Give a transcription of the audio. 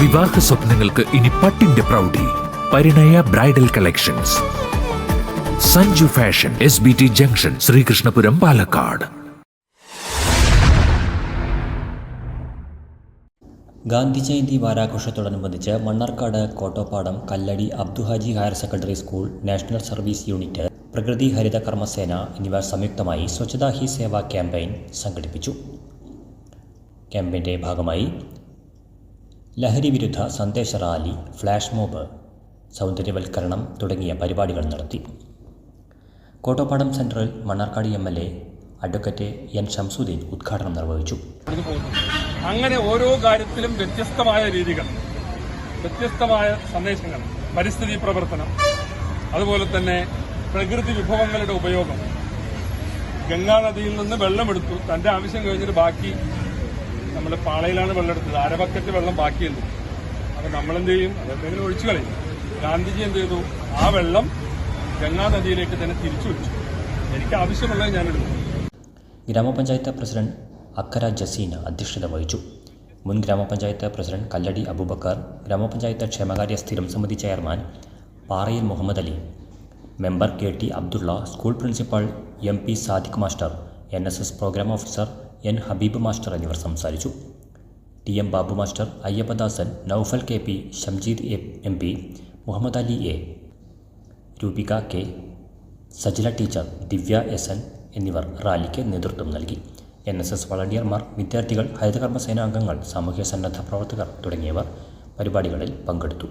വിവാഹ സ്വപ്നങ്ങൾക്ക് ഇനി പട്ടിന്റെ പ്രൗഢി. Parinaya bridal collections. Sanju fashion S B T junction Sreekrishnapuram Palakkad. Gandhi Jayanti വാരാഘോഷത്തോടനുബന്ധിച്ച് Mannarkkad Kottopadam Kalladi Abduhaji higher secondary school national service unit പ്രകൃതി ഹരിത കർമ്മസേന എന്നിവ സംയുക്തമായി സ്വച്ഛതാ ഹി സേവ ക്യാമ്പയിൻ സംഘടിപ്പിച്ചു. ക്യാമ്പയിന്റെ ഭാഗമായി ലഹരി വിരുദ്ധ സന്ദേശ റാലി ഫ്ലാഷ് മോബ് സൗന്ദര്യവൽക്കരണം തുടങ്ങിയ പരിപാടികൾ നടത്തി. Kottopadam central Mannarkkad M L A advocate N Shamsuddin ഉദ്ഘാടനം നിർവഹിച്ചു. അങ്ങനെ ഓരോ കാര്യത്തിലും വ്യത്യസ്തമായ രീതികൾ വ്യത്യസ്തമായ സന്ദേശങ്ങൾ പരിസ്ഥിതി പ്രവർത്തനം അതുപോലെ തന്നെ പ്രകൃതി വിഭവങ്ങളുടെ ഉപയോഗം. ഗംഗാനദിയിൽ നിന്ന് വെള്ളമെടുത്തു തന്റെ ആവശ്യം കഴിഞ്ഞിട്ട് ബാക്കി നമ്മൾ പാളയിലാണ് വെള്ളം എടുത്തത്. അര ബക്കറ്റ് വെള്ളം ബാക്കിയുണ്ട്. അപ്പൊ നമ്മളെന്ത് ചെയ്യും? അതെന്തെങ്കിലും ഒഴിച്ചു കളയും. ഗാന്ധിജി എന്ത് ചെയ്തു? ആ വെള്ളം ഗംഗാ നദിയിലേക്ക് തന്നെ തിരിച്ചു വെച്ചു എനിക്ക് ആവശ്യമുള്ളത് എടുക്കും. ഗ്രാമപഞ്ചായത്ത് പ്രസിഡന്റ് അക്കര ജസീന അധ്യക്ഷത വഹിച്ചു. മുൻ ഗ്രാമപഞ്ചായത്ത് പ്രസിഡന്റ് കല്ലടി അബൂബക്കർ ഗ്രാമപഞ്ചായത്ത് ക്ഷേമകാര്യ സ്ഥിരം സമിതി chairman Parayil Muhammad Ali member K T Abdulla school principal M P Sadiq master N S S programme officer N Habeeb master എന്നിവർ സംസാരിച്ചു. T M Babu master Ayyappadasan Noufal K P Shamjeed A P Muhammad Ali A Roopika K Sajila teacher Divya S N എന്നിവർ റാലിക്ക് നേതൃത്വം നൽകി. N S S വളണ്ടിയർമാർ വിദ്യാർത്ഥികൾ ഹരിതകർമ്മസേനാംഗങ്ങൾ സാമൂഹ്യ സന്നദ്ധ പ്രവർത്തകർ തുടങ്ങിയവർ പരിപാടികളിൽ പങ്കെടുത്തു.